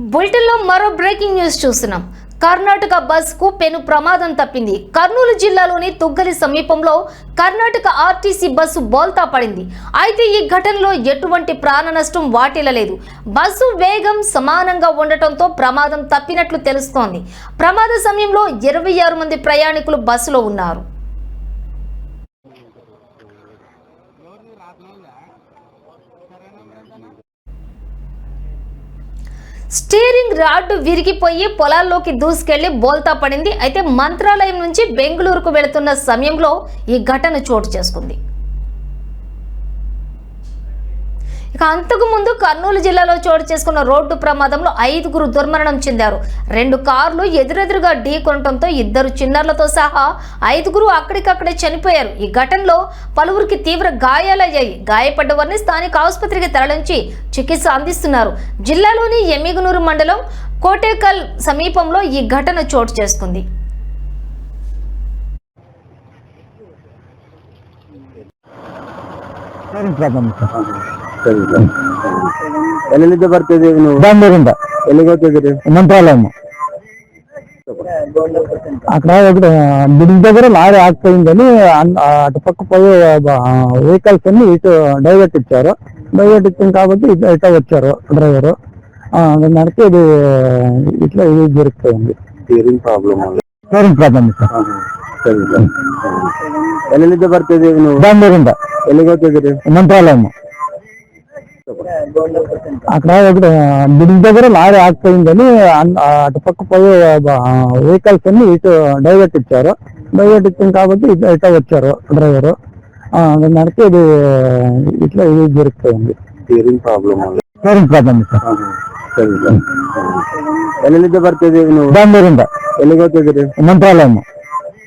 బులెటిన్లో మరో breaking news చూస్తున్నాం. కర్ణాటక బస్కు పెను ప్రమాదం తప్పింది. కర్నూలు జిల్లాలోని తుగ్గలి సమీపంలో కర్ణాటక ఆర్టీసీ బస్సు బోల్తా పడింది. అయితే ఈ ఘటనలో ఎటువంటి ప్రాణ నష్టం వాటిల్లలేదు. బస్సు వేగం సమానంగా ఉండటంతో ప్రమాదం తప్పినట్లు తెలుస్తోంది. ప్రమాద సమయంలో ఇరవై ఆరు మంది ప్రయాణికులు బస్సులో ఉన్నారు. స్టీరింగ్ రాడ్డు విరిగిపోయి పొలాల్లోకి దూసుకెళ్ళి బోల్తా పడింది. అయితే మంత్రాలయం నుంచి బెంగళూరుకు వెళుతున్న సమయంలో ఈ ఘటన చోటు చేసుకుంది. ఇక అంతకు ముందు కర్నూలు జిల్లాలో చోటు చేసుకున్న రోడ్డు ప్రమాదంలో ఐదుగురు దుర్మరణం చెందారు. రెండు కార్లు ఎదురెదురుగా ఢీ కొనటంతో ఇద్దరు చిన్నారులతో సహా ఐదుగురు అక్కడికక్కడే చనిపోయారు. ఈ ఘటనలో పలువురికి తీవ్ర గాయాలయ్యాయి. గాయపడ్డ వారిని స్థానిక ఆసుపత్రికి తరలించి చికిత్స అందిస్తున్నారు. జిల్లాలోని ఎమ్మిగనూరు మండలం కోటేకల్ సమీపంలో ఈ ఘటన చోటు చేసుకుంది. ಸರಿ ಎಲ್ಲಿಂದ ಬರ್ತಿದ್ದೆ ನೀವು ಬೆಂಗಳೂರಿಂದ ಎಲ್ಲಿಗೆ ಹೋಗ್ತಿದ್ದೀರಿ ಮಂತ್ರಾಲಯಮ್ಮ అక్కడ బ్రిడ్జ్ దగ్గర లారీ ఆగిపోయిందని అటు పక్క పోయే వెహికల్స్ అన్ని ఇటు డైవర్ట్ ఇచ్చారు. డైవర్ట్ ఇచ్చింది కాబట్టి ఇటు వచ్చారు డ్రైవర్. దానికి ఇది ఇట్లా ఇది దొరికిపోయింది స్టీరింగ్ ప్రాబ్లమ్ స్టీరింగ్ ప్రాబ్లమ్ ಎಲ್ಲಿಂದ ಬರ್ತಿದ್ದೀವಿ ನೀವು ಬೆಂಗಳೂರಿಂದ ಎಲ್ಲಿಗೆ ಹೋಗ್ತಿದ್ದೀರಿ ಮಂತ್ರಾಲಯಮ್ಮ అక్కడ ఒకటి బ్రిడ్జ్ దగ్గర లారీ ఆగిపోయిందని అటు పక్క పోయే వెహికల్స్ అన్ని ఇటు డైవర్ట్ ఇచ్చారు. డైవర్ట్ ఇచ్చిన కాబట్టి ఇటు వచ్చారు డ్రైవరు. దానికి ఇది ఇట్లా ఇది దొరికిపోయింది ప్రాబ్లం ప్రాబ్లం సార్ ಎಲ್ಲಿಂದ ಬರ್ತಿದ್ದೀವಿ